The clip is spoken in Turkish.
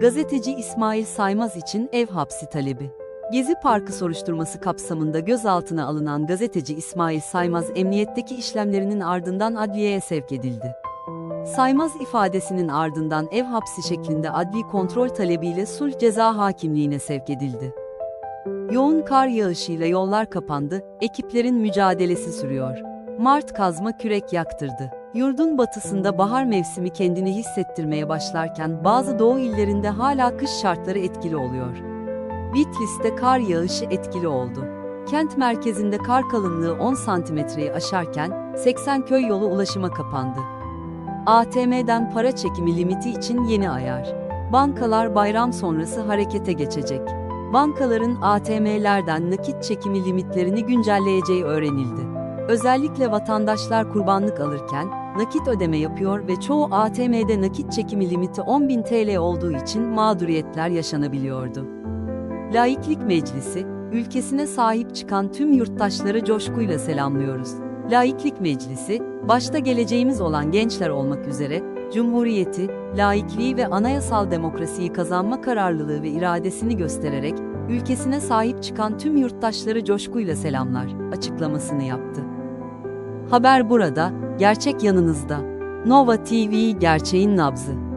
Gazeteci İsmail Saymaz için ev hapsi talebi. Gezi Parkı soruşturması kapsamında gözaltına alınan gazeteci İsmail Saymaz emniyetteki işlemlerinin ardından adliyeye sevk edildi. Saymaz ifadesinin ardından ev hapsi şeklinde adli kontrol talebiyle sulh ceza hakimliğine sevk edildi. Yoğun kar yağışıyla yollar kapandı, ekiplerin mücadelesi sürüyor. Mart kazma kürek yaktırdı. Yurdun batısında bahar mevsimi kendini hissettirmeye başlarken bazı doğu illerinde hala kış şartları etkili oluyor. Bitlis'te kar yağışı etkili oldu. Kent merkezinde kar kalınlığı 10 santimetreyi aşarken 80 köy yolu ulaşıma kapandı. ATM'den para çekimi limiti için yeni ayar. Bankalar bayram sonrası harekete geçecek. Bankaların ATM'lerden nakit çekimi limitlerini güncelleyeceği öğrenildi. Özellikle vatandaşlar kurbanlık alırken nakit ödeme yapıyor ve çoğu ATM'de nakit çekimi limiti 10.000 TL olduğu için mağduriyetler yaşanabiliyordu. Laiklik Meclisi, ülkesine sahip çıkan tüm yurttaşları coşkuyla selamlıyoruz. Laiklik Meclisi, başta geleceğimiz olan gençler olmak üzere, Cumhuriyeti, laikliği ve anayasal demokrasiyi kazanma kararlılığı ve iradesini göstererek, ülkesine sahip çıkan tüm yurttaşları coşkuyla selamlar, açıklamasını yaptı. Haber burada, gerçek yanınızda. Nova TV gerçeğin nabzı.